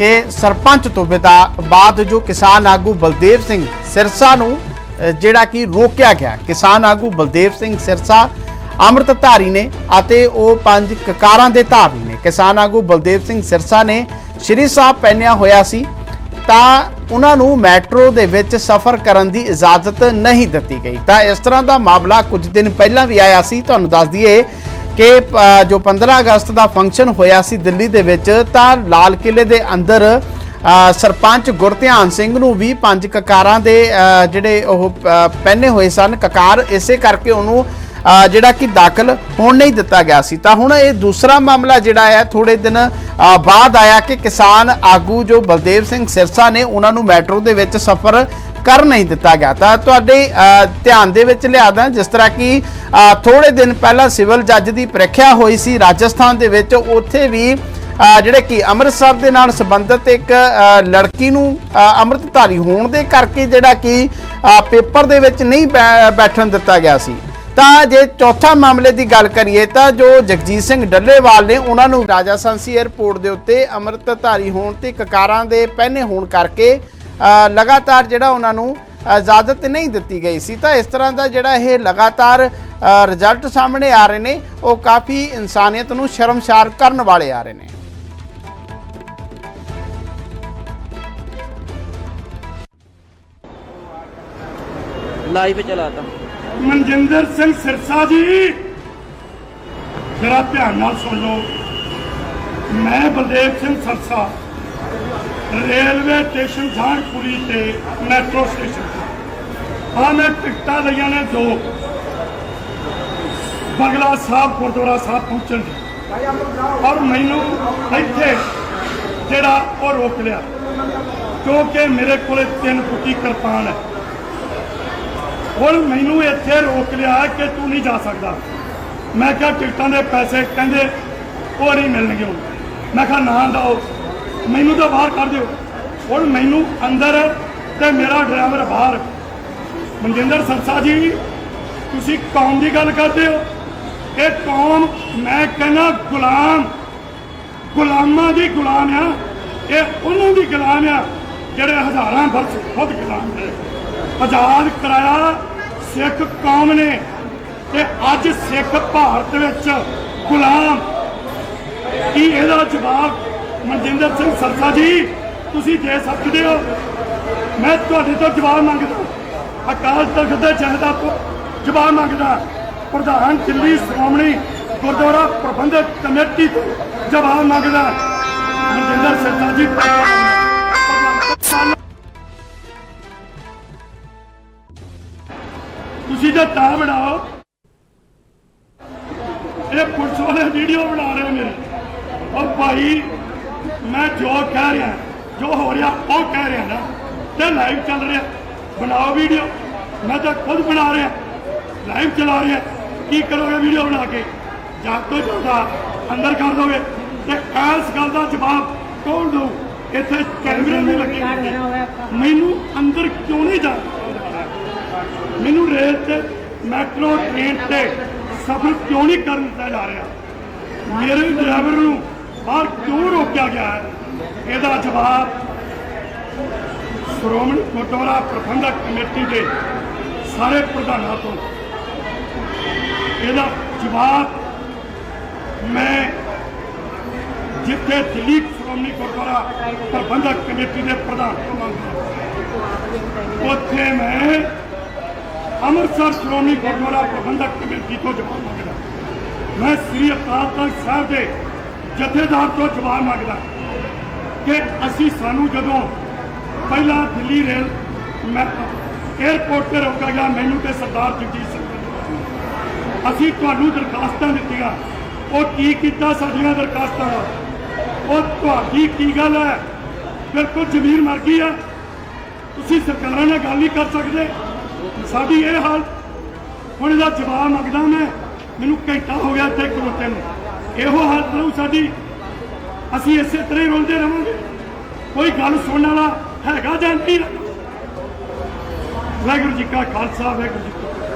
ਕਿ ਸਰਪੰਚ ਤੋਂ ਬਿਦਾ- ਬਾਅਦ ਜੋ ਕਿਸਾਨ ਆਗੂ ਬਲਦੇਵ ਸਿੰਘ ਸਿਰਸਾ ਨੂੰ ਜਿਹੜਾ ਕਿ ਰੋਕਿਆ ਗਿਆ। ਕਿਸਾਨ ਆਗੂ ਬਲਦੇਵ ਸਿੰਘ ਸਿਰਸਾ ਅੰਮ੍ਰਿਤਧਾਰੀ ਨੇ ਅਤੇ ਉਹ ਪੰਜ ਕਕਾਰਾਂ ਦੇ ਧਾਰਨੀ ਨੇ। ਕਿਸਾਨ ਆਗੂ ਬਲਦੇਵ ਸਿੰਘ ਸਿਰਸਾ ਨੇ ਸ਼੍ਰੀ ਸਾਹਿਬ ਪਹਿਨਿਆ ਹੋਇਆ ਸੀ, ਤਾਂ ਉਹਨਾਂ ਨੂੰ ਮੈਟਰੋ ਦੇ ਵਿੱਚ ਸਫ਼ਰ ਕਰਨ ਦੀ ਇਜਾਜ਼ਤ ਨਹੀਂ ਦਿੱਤੀ ਗਈ। ਤਾਂ ਇਸ ਤਰ੍ਹਾਂ ਦਾ ਮਾਮਲਾ ਕੁਝ ਦਿਨ ਪਹਿਲਾਂ ਵੀ ਆਇਆ ਸੀ। ਤੁਹਾਨੂੰ ਦੱਸ ਦਈਏ ਕਿ ਜੋ 15 ਅਗਸਤ ਦਾ ਫੰਕਸ਼ਨ ਹੋਇਆ ਸੀ ਦਿੱਲੀ ਦੇ ਵਿੱਚ, ਤਾਂ ਲਾਲ ਕਿਲੇ ਦੇ ਅੰਦਰ ਸਰਪੰਚ ਗੁਰਧਿਆਨ ਸਿੰਘ ਨੂੰ ਵੀ ਪੰਜ ਕਕਾਰਾਂ ਦੇ ਜਿਹੜੇ ਉਹ ਪਹਿਨੇ ਹੋਏ ਸਨ, ਕਕਾਰ ਇਸੇ ਕਰਕੇ ਉਹਨੂੰ ਜਿਹੜਾ ਕਿ ਦਾਖਲ ਹੋਣ ਨਹੀਂ ਦਿੱਤਾ ਗਿਆ ਸੀ। ਤਾਂ ਹੁਣ ਇਹ ਦੂਸਰਾ ਮਾਮਲਾ ਜਿਹੜਾ ਹੈ ਥੋੜੇ ਦਿਨ ਬਾਅਦ ਆਇਆ ਕਿ ਕਿਸਾਨ ਆਗੂ ਜੋ ਬਲਦੇਵ ਸਿੰਘ ਸਿਰਸਾ ਨੇ ਉਹਨਾਂ ਨੂੰ ਮੈਟਰੋ ਦੇ ਵਿੱਚ ਸਫ਼ਰ ਕਰ ਨਹੀਂ ਦਿੱਤਾ ਗਿਆ। ਤਾਂ ਤੁਹਾਡੇ ਧਿਆਨ ਦੇ ਵਿੱਚ ਲਿਆਦਾ ਜਿਸ ਤਰ੍ਹਾਂ ਕਿ ਅ, ਥੋੜੇ ਦਿਨ ਪਹਿਲਾਂ ਸਿਵਲ ਜੱਜ ਦੀ ਪ੍ਰੀਖਿਆ ਹੋਈ ਸੀ ਰਾਜਸਥਾਨ ਦੇ ਵਿੱਚ। ਉੱਥੇ ਵੀ ਜਿਹੜੇ ਕਿ ਅੰਮ੍ਰਿਤਸਰ ਦੇ ਨਾਲ ਸੰਬੰਧਿਤ ਇੱਕ ਲੜਕੀ ਨੂੰ ਅੰਮ੍ਰਿਤਧਾਰੀ ਹੋਣ ਦੇ ਕਰਕੇ ਜਿਹੜਾ ਕਿ ਪੇਪਰ ਦੇ ਵਿੱਚ ਨਹੀਂ ਬੈ- ਬੈਠਣ ਦਿੱਤਾ ਗਿਆ ਸੀ। ਤਾਂ ਜੇ ਚੌਥਾ ਮਾਮਲੇ ਦੀ ਗੱਲ ਕਰੀਏ ਤਾਂ ਜੋ ਜਗਜੀਤ ਸਿੰਘ ਡੱਲੇਵਾਲ ਨੇ ਉਹਨਾਂ ਨੂੰ ਰਾਜਾ ਸੰਸੀ 에ਅਰਪੋਰਟ ਦੇ ਉੱਤੇ ਅੰਮ੍ਰਿਤਧਾਰੀ ਹੋਣ ਤੇ ਕਕਾਰਾਂ ਦੇ ਪਹਿਨੇ ਹੋਣ ਕਰਕੇ ਲਗਾਤਾਰ ਜਿਹੜਾ ਉਹਨਾਂ ਨੂੰ ਇਜਾਜ਼ਤ ਨਹੀਂ ਦਿੱਤੀ ਗਈ ਸੀ। ਤਾਂ ਇਸ ਤਰ੍ਹਾਂ ਦਾ ਜਿਹੜਾ ਇਹ ਲਗਾਤਾਰ ਰਿਜ਼ਲਟ ਸਾਹਮਣੇ ਆ ਰਹੇ ਨੇ ਉਹ ਕਾਫੀ ਇਨਸਾਨੀਅਤ ਨੂੰ ਸ਼ਰਮਸ਼ਾਰ ਕਰਨ ਵਾਲੇ ਆ ਰਹੇ ਨੇ। ਲਾਈਵ ਚਲਾਤਾ ਮਨਜਿੰਦਰ ਸਿੰਘ ਸਿਰਸਾ ਜੀ ਜਰਾ ਧਿਆਨ ਨਾਲ ਸੁਣ ਲਓ। ਮੈਂ ਬਲਦੇਵ ਸਿੰਘ ਸਿਰਸਾ। ਰੇਲਵੇ ਸਟੇਸ਼ਨ ਜਾਨਪੁਰੀ ਤੇ ਮੈਟਰੋ ਸਟੇਸ਼ਨ। ਤੇ ਆ ਮੈਂ ਟਿਕਟਾਂ ਲਈਆਂ ਨੇ ਦੋ। ਬਗਲਾ ਸਾਹਿਬ, ਗੁਰਦੁਆਰਾ ਸਾਹਿਬ ਪਹੁੰਚਣ ਦੀ ਔਰ ਮੈਨੂੰ ਇੱਥੇ ਜਿਹੜਾ ਉਹ ਰੋਕ ਲਿਆ, ਕਿਉਂਕਿ ਮੇਰੇ ਕੋਲੇ ਤਿੰਨ ਫੁੱਟੀ ਕਿਰਪਾਨ ਹੈ। ਹੁਣ ਮੈਨੂੰ ਇੱਥੇ ਰੋਕ ਲਿਆ ਕਿ ਤੂੰ ਨਹੀਂ ਜਾ ਸਕਦਾ। ਮੈਂ ਕਿਹਾ ਟਿਕਟਾਂ ਦੇ ਪੈਸੇ ਕਹਿੰਦੇ ਉਹ ਨਹੀਂ ਮਿਲਣਗੇ ਮੈਂ ਕਿਹਾ ਨਾ ਦਿਓ ਮੈਨੂੰ ਤਾਂ ਬਾਹਰ ਕਰ ਦਿਓ। ਹੁਣ ਮੈਨੂੰ ਅੰਦਰ ਤੇ ਮੇਰਾ ਡਰਾਈਵਰ ਬਾਹਰ ਮਨਜਿੰਦਰ ਸਰਸਾ ਜੀ, ਤੁਸੀਂ ਕੌਮ ਦੀ ਗੱਲ ਕਰਦੇ ਹੋ। ਇਹ ਕੌਮ ਮੈਂ ਕਹਿੰਦਾ ਗੁਲਾਮ। ਗੁਲਾਮਾਂ ਦੀ ਗੁਲਾਮ ਆ। ਇਹ ਉਹਨਾਂ ਦੀ ਗੁਲਾਮ ਆ ਜਿਹੜੇ ਹਜ਼ਾਰਾਂ ਵਰਸ਼ ਖੁਦ ਗੁਲਾਮ ਨੇ। ਆਜ਼ਾਦ ਕਰਾਇਆ ਸਿੱਖ ਕੌਮ ਨੇ ਤੇ ਅੱਜ ਸਿੱਖ ਭਾਰਤ ਵਿੱਚ ਗੁਲਾਮ। ਕੀ ਇਹਦਾ ਜਵਾਬ ਮਨਜਿੰਦਰ ਸਿੰਘ ਸਰਸਾ ਜੀ, ਤੁਸੀਂ ਦੇ ਸਕਦੇ ਹੋ। ਮੈਂ ਤੁਹਾਡੇ ਤੋਂ ਜਵਾਬ ਮੰਗਦਾ ਅਕਾਲ ਤਖਤ ਦੇ ਜਹਦਾ ਜਵਾਬ ਮੰਗਦਾ ਪ੍ਰਧਾਨ ਦਿੱਲੀ ਸ਼੍ਰੋਮਣੀ ਗੁਰਦੁਆਰਾ ਪ੍ਰਬੰਧਕ ਕਮੇਟੀ ਤੋਂ ਜਵਾਬ ਮੰਗਦਾ ਮਨਜਿੰਦਰ ਸਰਸਾ ਜੀ, ਤੁਸੀਂ ਤਾਂ ਤਾਂ ਬਣਾਓ। ਇਹ ਪੁਲਿਸ ਵਾਲੇ ਵੀਡੀਓ ਬਣਾ ਰਹੇ ਮੇਰੇ ਉਹ ਭਾਈ ਮੈਂ ਜੋ ਕਹਿ ਰਿਹਾ, ਜੋ ਹੋ ਰਿਹਾ, ਉਹ ਕਹਿ ਰਿਹਾ ਨਾ। ਤੇ ਲਾਈਵ ਚੱਲ ਰਿਹਾ। ਬਣਾਓ ਵੀਡੀਓ ਮੈਂ ਤਾਂ ਖੁਦ ਬਣਾ ਰਿਹਾ। ਲਾਈਵ ਚਲਾ ਰਿਹਾ। ਕੀ ਕਰੋਗੇ ਵੀਡੀਓ ਬਣਾ ਕੇ? ਜਾਂ ਤੋਂ ਜ਼ਿਆਦਾ ਅੰਦਰ ਕਰ ਦੋਗੇ। ਤੇ ਇਸ ਗੱਲ ਦਾ ਜਵਾਬ ਕੌਣ ਦਊ? ਇੱਥੇ ਕੈਮਰੇ ਨਹੀਂ ਲੱਗੇ ਮੈਨੂੰ ਅੰਦਰ ਕਿਉਂ ਨਹੀਂ ਜਾ ਮੈਨੂੰ ਰੇਲ ਤੇ ਮੈਟਰੋ ਟ੍ਰੇਨ ਤੇ ਸਫ਼ਰ ਕਿਉਂ ਨਹੀਂ ਕਰਨ ਦਿੱਤਾ ਜਾ ਰਿਹਾ? ਮੇਰੇ ਡਰਾਈਵਰ ਨੂੰ ਬਾਹਰ ਕਿਉਂ ਰੋਕਿਆ ਗਿਆ ਹੈ? ਇਹਦਾ ਜਵਾਬ ਸ਼੍ਰੋਮਣੀ ਗੁਰਦੁਆਰਾ ਪ੍ਰਬੰਧਕ ਕਮੇਟੀ ਦੇ ਸਾਰੇ ਪ੍ਰਧਾਨਾਂ ਤੋਂ। ਇਹਦਾ ਜਵਾਬ ਮੈਂ ਜਿੱਥੇ ਦਿੱਲੀ ਸ਼੍ਰੋਮਣੀ ਗੁਰਦੁਆਰਾ ਪ੍ਰਬੰਧਕ ਕਮੇਟੀ ਦੇ ਪ੍ਰਧਾਨ ਤੋਂ ਮੰਗਦਾ ਉੱਥੇ ਮੈਂ ਅੰਮ੍ਰਿਤਸਰ ਸ਼੍ਰੋਮਣੀ ਗੁਰਦੁਆਰਾ ਪ੍ਰਬੰਧਕ ਕਮੇਟੀ ਤੋਂ ਜਵਾਬ ਮੰਗਦਾ ਮੈਂ ਸ੍ਰੀ ਅਕਾਲ ਤਖਤ ਸਾਹਿਬ ਦੇ ਜਥੇਦਾਰ ਤੋਂ ਜਵਾਬ ਮੰਗਦਾ ਕਿ ਅਸੀਂ ਸਾਨੂੰ ਜਦੋਂ ਪਹਿਲਾਂ ਦਿੱਲੀ ਰੇਲ ਮੈਂ 에ਅਰਪੋਰਟ ਤੇ ਰੋਕਿਆ ਗਿਆ, ਮੈਨੂੰ ਤੇ ਸਰਦਾਰ ਜਗਜੀਤ ਸਿੰਘ ਅਸੀਂ ਤੁਹਾਨੂੰ ਦਰਖਾਸਤਾਂ ਦਿੱਤੀਆਂ। ਉਹ ਕੀ ਕੀਤਾ ਸਾਡੀਆਂ ਦਰਖਾਸਤਾਂ? ਦਾ ਉਹ ਤੁਹਾਡੀ ਕੀ ਗੱਲ ਹੈ? ਬਿਲਕੁਲ ਜ਼ਮੀਰ ਮਰ ਗਈ ਹੈ। ਤੁਸੀਂ ਸਰਕਾਰਾਂ ਨਾਲ ਗੱਲ ਨਹੀਂ ਕਰ ਸਕਦੇ। ਸਾਡੀ ਇਹ ਹਾਲ ਹੁਣ ਇਹਦਾ ਜਵਾਬ ਮੰਗਦਾ ਮੈਂ। ਮੈਨੂੰ ਘੰਟਾ ਹੋ ਗਿਆ ਇੱਥੇ ਖਲੋਤੇ ਨੂੰ। ਇਹੋ ਹਾਲਤ ਰਹੂ ਸਾਡੀ। ਅਸੀਂ ਇਸੇ ਤਰ੍ਹਾਂ ਹੀ ਰੋਂਦੇ ਰਵਾਂਗੇ ਕੋਈ ਗੱਲ ਸੁਣਨ ਵਾਲਾ ਹੈਗਾ ਜਾਂ ਨਹੀਂ? ਵਾਹਿਗੁਰੂ ਜੀ ਕਾ ਖਾਲਸਾ, ਵਾਹਿਗੁਰੂ ਜੀ